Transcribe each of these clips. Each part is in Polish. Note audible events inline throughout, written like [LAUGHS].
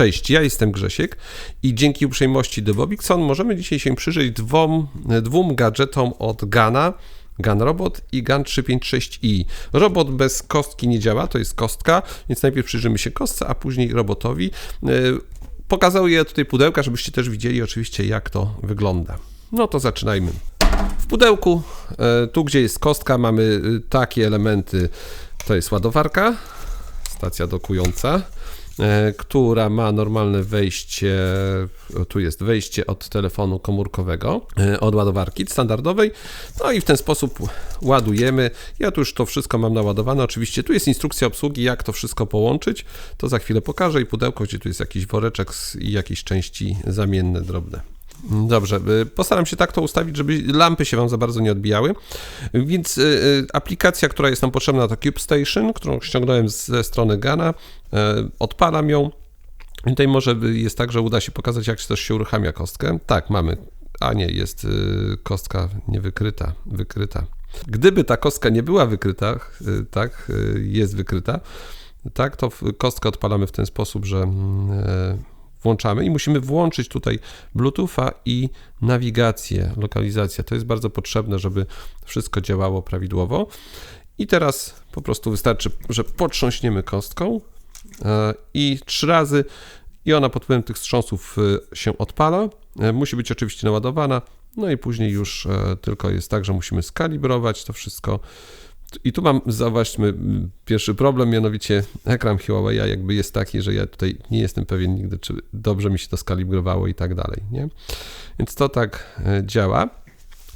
Cześć, ja jestem Grzesiek i dzięki uprzejmości The Bobikson możemy dzisiaj się przyjrzeć dwom, dwóm gadżetom od Gana. Gun Robot i Gun 356i. Robot bez kostki nie działa, to jest kostka, więc najpierw przyjrzymy się kostce, a później robotowi. Pokazał je tutaj pudełka, żebyście też widzieli oczywiście jak to wygląda. No to zaczynajmy. W pudełku, e, tu gdzie jest kostka, mamy e, takie elementy. To jest ładowarka, stacja dokująca, e, która ma normalne wejście, tu jest wejście od telefonu komórkowego, od ładowarki standardowej, no i w ten sposób ładujemy. Ja tu już to wszystko mam naładowane, oczywiście tu jest instrukcja obsługi, jak to wszystko połączyć, to za chwilę pokażę i pudełko, gdzie tu jest jakiś woreczek i jakieś części zamienne, drobne. Dobrze, y, postaram się tak to ustawić, żeby lampy się Wam za bardzo nie odbijały. Więc y, y, aplikacja, która jest nam potrzebna to Cube Station, którą ściągnąłem ze strony Gana. Odpalam ją. I tutaj może jest tak, że uda się pokazać, jak też się uruchamia kostkę. Tak, mamy. A nie, jest kostka niewykryta, wykryta. Gdyby ta kostka nie była wykryta, tak, jest wykryta, tak, to kostkę odpalamy w ten sposób, że mm, włączamy i musimy włączyć tutaj Bluetootha i nawigację, lokalizację. To jest bardzo potrzebne, żeby wszystko działało prawidłowo. I teraz po prostu wystarczy, że potrząśniemy kostką e, i trzy razy i ona pod wpływem tych wstrząsów e, się odpala. E, musi być oczywiście naładowana, no i później już tylko jest tak, że musimy skalibrować to wszystko i tu mam, zauważmy, pierwszy problem, mianowicie ekran Huawei jakby jest taki, że ja tutaj nie jestem pewien nigdy, czy dobrze mi się to skalibrowało i tak dalej, nie? Więc to tak e, działa.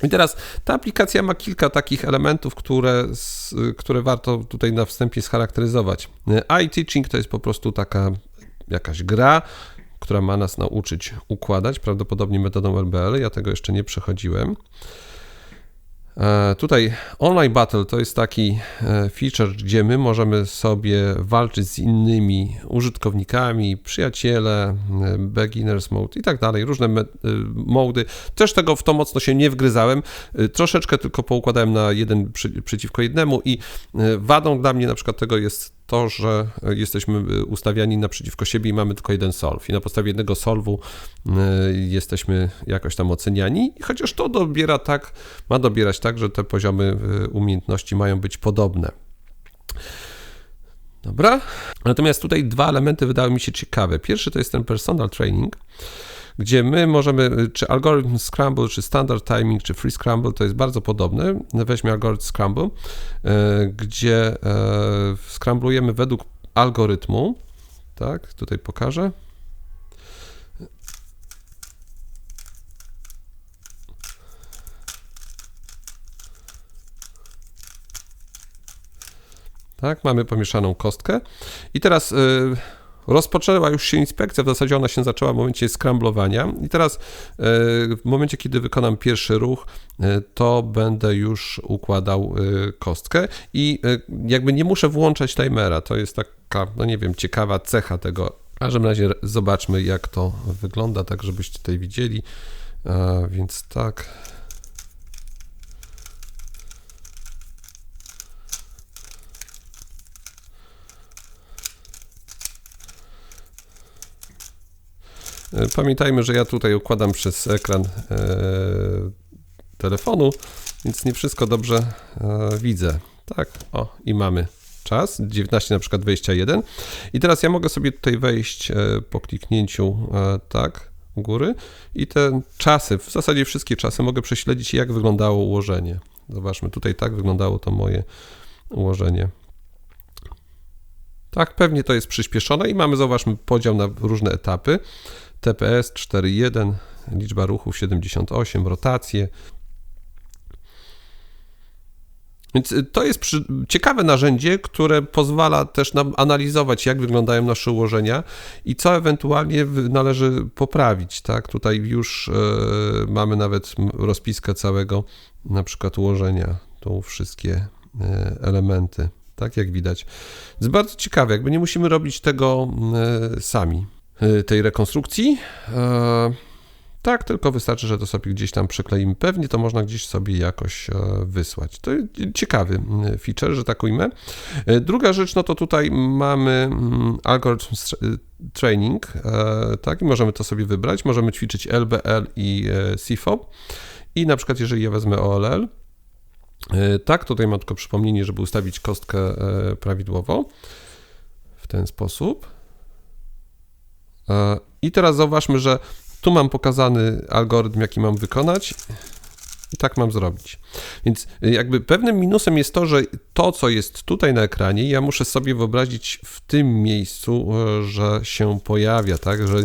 I teraz ta aplikacja ma kilka takich elementów, które, które warto tutaj na wstępie scharakteryzować. E, iTeaching to jest po prostu taka jakaś gra, która ma nas nauczyć układać, prawdopodobnie metodą RBL. Ja tego jeszcze nie przechodziłem. E, tutaj Online Battle to jest taki e, feature, gdzie my możemy sobie walczyć z innymi użytkownikami, przyjaciele, e, beginners mode i tak dalej, różne mody. Też tego w to mocno się nie wgryzałem, troszeczkę tylko poukładałem na jeden przeciwko jednemu i wadą dla mnie na przykład tego jest to, że jesteśmy y, ustawiani naprzeciwko siebie i mamy tylko jeden solve. I na podstawie jednego solwu y, jesteśmy jakoś tam oceniani, chociaż to dobiera tak, ma dobierać tak, że te poziomy umiejętności mają być podobne. Dobra. Natomiast tutaj dwa elementy wydały mi się ciekawe. Pierwszy to jest ten personal training gdzie my możemy, czy algorytm Scramble, czy standard timing, czy free Scramble, to jest bardzo podobne. Weźmy algorytm Scramble, e, gdzie e, scramblujemy według algorytmu, tak, tutaj pokażę. Tak, mamy pomieszaną kostkę. I teraz e, Rozpoczęła już się inspekcja, w zasadzie ona się zaczęła w momencie skramblowania i teraz e, w momencie, kiedy wykonam pierwszy ruch, e, to będę już układał e, kostkę i jakby nie muszę włączać timera, to jest taka, no nie wiem, ciekawa cecha tego. W każdym razie zobaczmy, jak to wygląda, tak żebyście tutaj widzieli. Więc tak, pamiętajmy, że ja tutaj układam przez ekran e, telefonu, więc nie wszystko dobrze e, widzę. Tak, o i mamy czas, 19 na przykład 21. I teraz ja mogę sobie tutaj wejść po kliknięciu tak góry i te czasy, w zasadzie wszystkie czasy mogę prześledzić jak wyglądało ułożenie. Zobaczmy, tutaj tak wyglądało to moje ułożenie. Tak, pewnie to jest przyspieszone i mamy, zauważmy, podział na różne etapy. TPS 4.1, liczba ruchów 78, rotacje. Więc y, to jest przy... ciekawe narzędzie, które pozwala też nam analizować, jak wyglądają nasze ułożenia i co ewentualnie należy poprawić. Tak? Tutaj już yy, mamy nawet rozpiskę całego na przykład ułożenia, tu wszystkie yy, elementy, tak jak widać. Jest bardzo ciekawe, jakby nie musimy robić tego yy, sami. Y, tej rekonstrukcji. E, Tak, tylko wystarczy, że to sobie gdzieś tam przykleimy. Pewnie to można gdzieś sobie jakoś e, wysłać. To ciekawy mm, feature, że tak ujmę. E, druga rzecz, no to tutaj mamy mm, algorytm training, tak, i możemy to sobie wybrać. Możemy ćwiczyć LBL i CFOP. I na przykład, jeżeli ja wezmę OLL, tak, tutaj mam tylko przypomnienie, żeby ustawić kostkę prawidłowo w ten sposób. I teraz zauważmy, że tu mam pokazany algorytm, jaki mam wykonać i tak mam zrobić. Więc y, jakby pewnym minusem jest to, że to, co jest tutaj na ekranie, ja muszę sobie wyobrazić w tym miejscu, y, że się pojawia, tak, że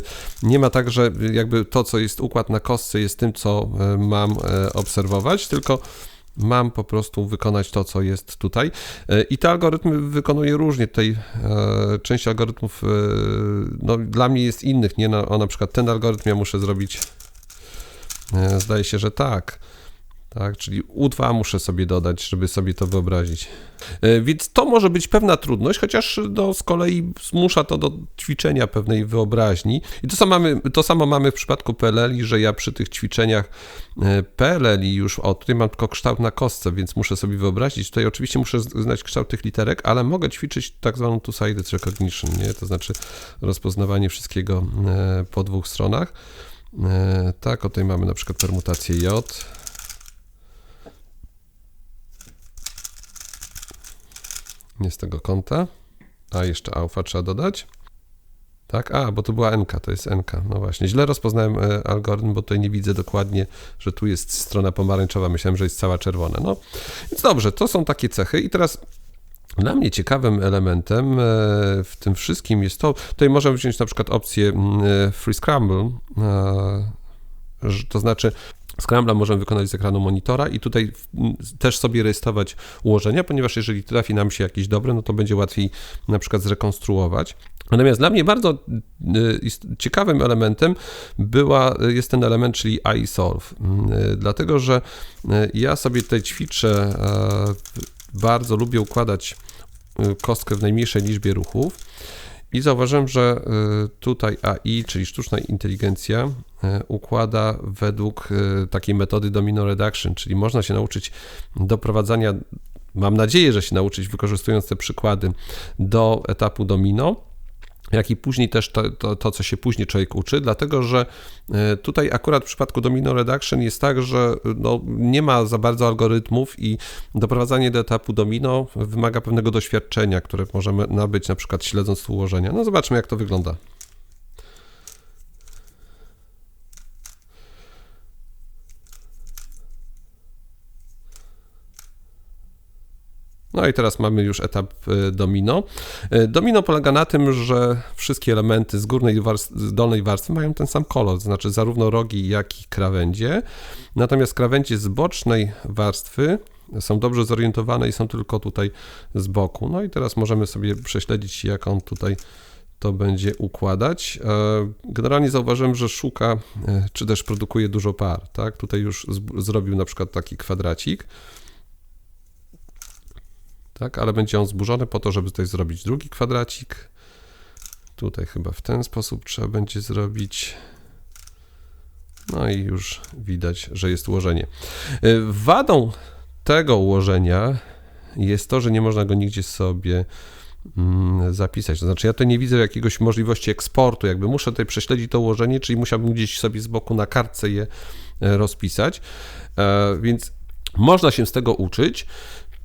nie ma tak, że jakby to, co jest układ na kostce jest tym, co mam obserwować, tylko mam po prostu wykonać to, co jest tutaj. E, I te algorytmy wykonuję różnie. Tutaj e, część algorytmów e, no, dla mnie jest innych. Nie? No, o, na przykład ten algorytm ja muszę zrobić. Zdaje się, że tak tak? Czyli U2 muszę sobie dodać, żeby sobie to wyobrazić. E, więc to może być pewna trudność, chociaż no, z kolei zmusza to do ćwiczenia pewnej wyobraźni. I to samo mamy, to samo mamy w przypadku PLL, że ja przy tych ćwiczeniach e, PLL już, o tutaj mam tylko kształt na kostce, więc muszę sobie wyobrazić. Tutaj oczywiście muszę znać kształt tych literek, ale mogę ćwiczyć tak zwaną two-sided recognition, nie? to znaczy rozpoznawanie wszystkiego e, po dwóch stronach. Tak, o tutaj mamy na przykład permutację J, nie z tego kąta. A jeszcze alfa trzeba dodać. Tak, a, bo to była NK, to jest NK. No właśnie, źle rozpoznałem e, algorytm, bo tutaj nie widzę dokładnie, że tu jest strona pomarańczowa. Myślałem, że jest cała czerwona. No, więc dobrze, to są takie cechy. I teraz dla mnie ciekawym elementem e, w tym wszystkim jest to, tutaj możemy wziąć na przykład opcję mm, e, Free Scramble, to znaczy Scrambla możemy wykonać z ekranu monitora i tutaj też sobie rejestrować ułożenia, ponieważ jeżeli trafi nam się jakieś dobre, no to będzie łatwiej na przykład zrekonstruować. Natomiast dla mnie bardzo y, ciekawym elementem była, jest ten element, czyli iSolve, y, dlatego że y, ja sobie tutaj ćwiczę, bardzo lubię układać kostkę w najmniejszej liczbie ruchów i zauważyłem, że y, tutaj AI, czyli sztuczna inteligencja, y, układa według y, takiej metody domino reduction, czyli można się nauczyć doprowadzania, mam nadzieję, że się nauczyć, wykorzystując te przykłady, do etapu domino jak i później też to, to, to, co się później człowiek uczy, dlatego że e, tutaj akurat w przypadku Domino Reduction jest tak, że no, nie ma za bardzo algorytmów i doprowadzanie do etapu domino wymaga pewnego doświadczenia, które możemy nabyć na przykład śledząc ułożenia. No zobaczmy jak to wygląda. No i teraz mamy już etap e, domino. E, domino polega na tym, że wszystkie elementy z górnej i z dolnej warstwy mają ten sam kolor, to znaczy zarówno rogi, jak i krawędzie. Natomiast krawędzie z bocznej warstwy są dobrze zorientowane i są tylko tutaj z boku. No i teraz możemy sobie prześledzić, jak on tutaj to będzie układać. E, generalnie zauważyłem, że szuka, czy też produkuje dużo par. Tak? Tutaj już zrobił na przykład taki kwadracik tak, ale będzie on zburzony po to, żeby tutaj zrobić drugi kwadracik. Tutaj chyba w ten sposób trzeba będzie zrobić. No i już widać, że jest ułożenie. Y, wadą tego ułożenia jest to, że nie można go nigdzie sobie mm, zapisać. To znaczy, ja tu nie widzę jakiegoś możliwości eksportu, jakby muszę tutaj prześledzić to ułożenie, czyli musiałbym gdzieś sobie z boku na kartce je e, rozpisać. E, więc można się z tego uczyć.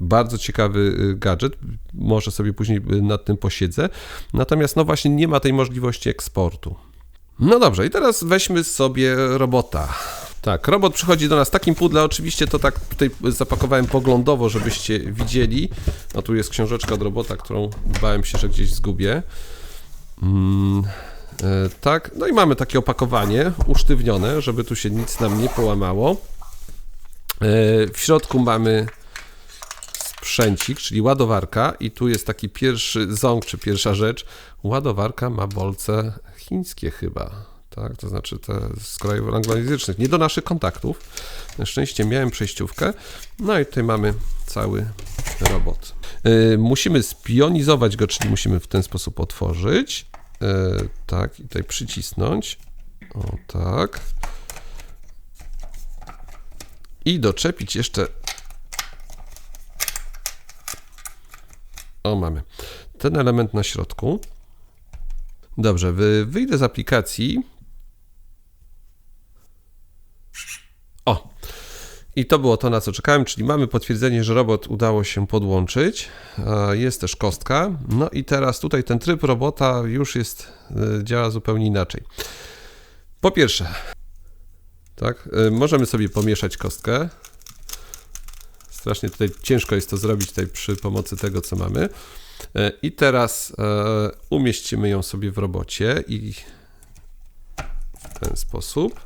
Bardzo ciekawy y, gadżet, może sobie później y, nad tym posiedzę. Natomiast no właśnie nie ma tej możliwości eksportu. No dobrze, i teraz weźmy sobie robota. Tak, robot przychodzi do nas takim pudle, oczywiście to tak tutaj zapakowałem poglądowo, żebyście widzieli. No tu jest książeczka od robota, którą bałem się, że gdzieś zgubię. Mm, e, tak, no i mamy takie opakowanie usztywnione, żeby tu się nic nam nie połamało. E, w środku mamy sprzęcik, czyli ładowarka i tu jest taki pierwszy ząg, czy pierwsza rzecz. Ładowarka ma bolce chińskie chyba, tak, to znaczy te z krajów anglojęzycznych, nie do naszych kontaktów. Na szczęście miałem przejściówkę. No i tutaj mamy cały robot. Yy, musimy spionizować go, czyli musimy w ten sposób otworzyć. Yy, tak, i tutaj przycisnąć. O tak. i doczepić jeszcze. O, mamy ten element na środku. Dobrze, wy, wyjdę z aplikacji. O! I to było to, na co czekałem, czyli mamy potwierdzenie, że robot udało się podłączyć. Jest też kostka. No i teraz tutaj ten tryb robota już jest, y, działa zupełnie inaczej. Po pierwsze, tak, y, możemy sobie pomieszać kostkę. Strasznie tutaj ciężko jest to zrobić tutaj przy pomocy tego, co mamy. E, I teraz e, umieścimy ją sobie w robocie i w ten sposób.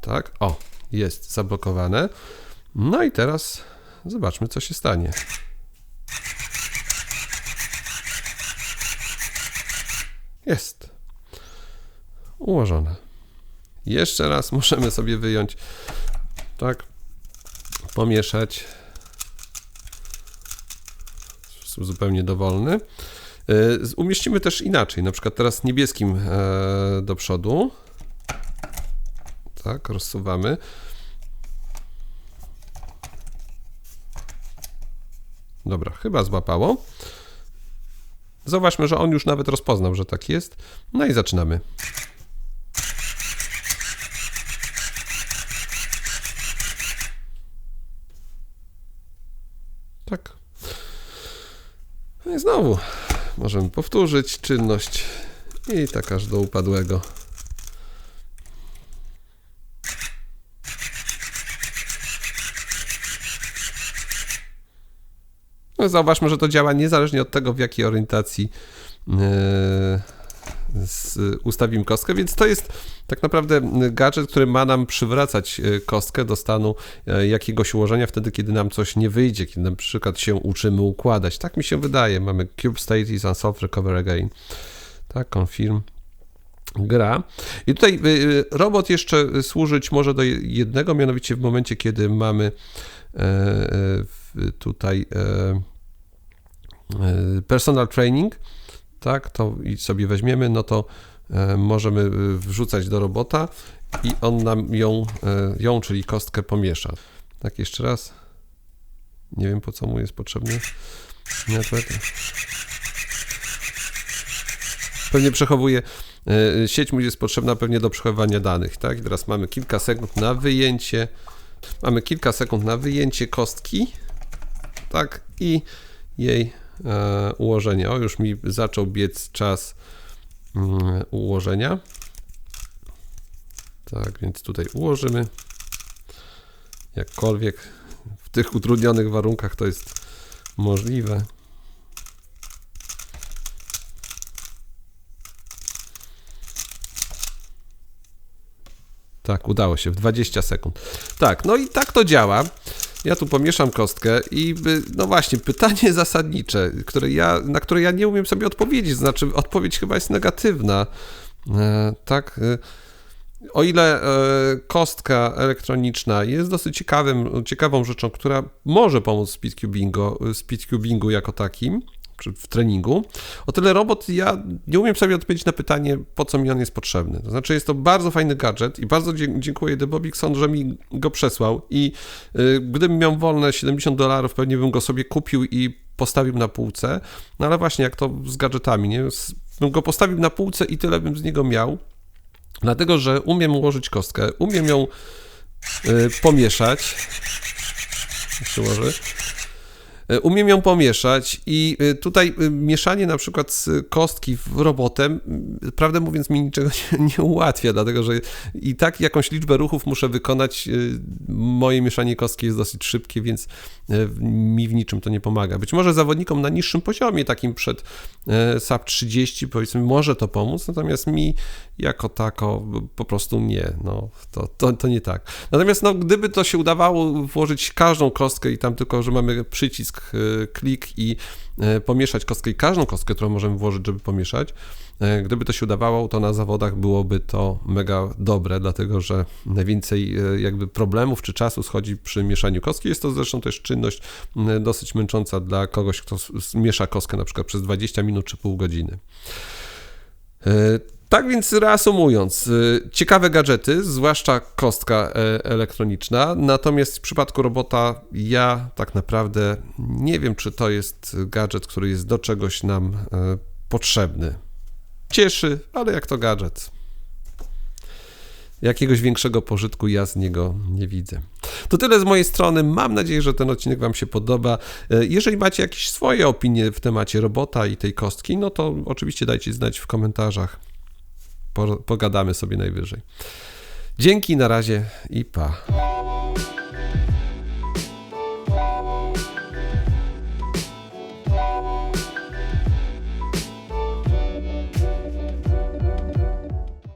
Tak, o, jest zablokowane. No i teraz zobaczmy, co się stanie. Jest. Ułożone. Jeszcze raz [LAUGHS] możemy sobie wyjąć, tak, pomieszać sposób zupełnie dowolny. E, umieścimy też inaczej, na przykład teraz niebieskim e, do przodu. Tak, rozsuwamy. Dobra, chyba złapało. Zauważmy, że on już nawet rozpoznał, że tak jest. No i zaczynamy. Tak. No i znowu możemy powtórzyć czynność i tak aż do upadłego. No zauważmy, że to działa niezależnie od tego, w jakiej orientacji yy, ustawimy kostkę, więc to jest tak naprawdę gadżet, który ma nam przywracać e, kostkę do stanu e, jakiegoś ułożenia wtedy, kiedy nam coś nie wyjdzie, kiedy na przykład się uczymy układać. Tak mi się wydaje. Mamy Cube State is unsolved, recover again. Tak, confirm gra. I tutaj e, robot jeszcze służyć może do jednego, mianowicie w momencie, kiedy mamy tutaj personal training, tak, to i sobie weźmiemy, no to e, możemy e, wrzucać do robota i on nam ją, e, ją, czyli kostkę pomiesza. Tak, jeszcze raz. Nie wiem po co mu jest potrzebny. Network. Pewnie przechowuje. Sieć mu jest potrzebna pewnie do przechowywania danych, tak? I teraz mamy kilka sekund na wyjęcie. Mamy kilka sekund na wyjęcie kostki, tak? I jej e, ułożenia. O, już mi zaczął biec czas mm, ułożenia. Tak, więc tutaj ułożymy. Jakkolwiek w tych utrudnionych warunkach to jest możliwe. Tak, udało się w 20 sekund. Tak, no i tak to działa. Ja tu pomieszam kostkę i no właśnie, pytanie [LAUGHS] zasadnicze, które ja, na które ja nie umiem sobie odpowiedzieć, znaczy odpowiedź chyba jest negatywna. E, tak. E, o ile e, kostka elektroniczna jest dosyć ciekawym, ciekawą rzeczą, która może pomóc speedcubingu, speedcubingu jako takim, czy w treningu. O tyle robot, ja nie umiem sobie odpowiedzieć na pytanie, po co mi on jest potrzebny. To znaczy, jest to bardzo fajny gadżet i bardzo dziękuję Debobikson, że mi go przesłał. I y, gdybym miał wolne 70 dolarów, pewnie bym go sobie kupił i postawił na półce. No ale właśnie, jak to z gadżetami, nie? Bym go postawił na półce i tyle bym z niego miał. Dlatego, że umiem ułożyć kostkę, umiem ją y, pomieszać. Przyłożę. E, umiem ją pomieszać i e, tutaj e, mieszanie na przykład z kostki w robotem, prawdę mówiąc, mi niczego [LAUGHS] nie, ułatwia, dlatego że i tak jakąś liczbę ruchów muszę wykonać. Moje mieszanie kostki jest dosyć szybkie, więc mi w niczym to nie pomaga. Być może zawodnikom na niższym poziomie, takim przed SAP 30, powiedzmy, może to pomóc, natomiast mi jako tako po prostu nie. No, to, to, to nie tak. Natomiast no, gdyby to się udawało włożyć każdą kostkę i tam tylko, że mamy przycisk e, klik i e, pomieszać kostkę i każdą kostkę, którą możemy włożyć, żeby pomieszać. E, gdyby to się udawało, to na zawodach byłoby to mega dobre, dlatego że najwięcej jakby problemów czy czasu schodzi przy mieszaniu kostki. Jest to zresztą też czynność dosyć męcząca dla kogoś, kto miesza kostkę na przykład przez 20 minut czy pół godziny. Tak więc reasumując, y, ciekawe gadżety, zwłaszcza kostka e, elektroniczna, natomiast w przypadku robota ja tak naprawdę nie wiem, czy to jest gadżet, który jest do czegoś nam e, potrzebny. Cieszy, ale jak to gadżet. Jakiegoś większego pożytku ja z niego nie widzę. To tyle z mojej strony. Mam nadzieję, że ten odcinek Wam się podoba. E, Jeżeli macie jakieś swoje opinie w temacie robota i tej kostki, no to oczywiście dajcie znać w komentarzach. Po- Pogadamy sobie najwyżej. Dzięki, na razie i pa.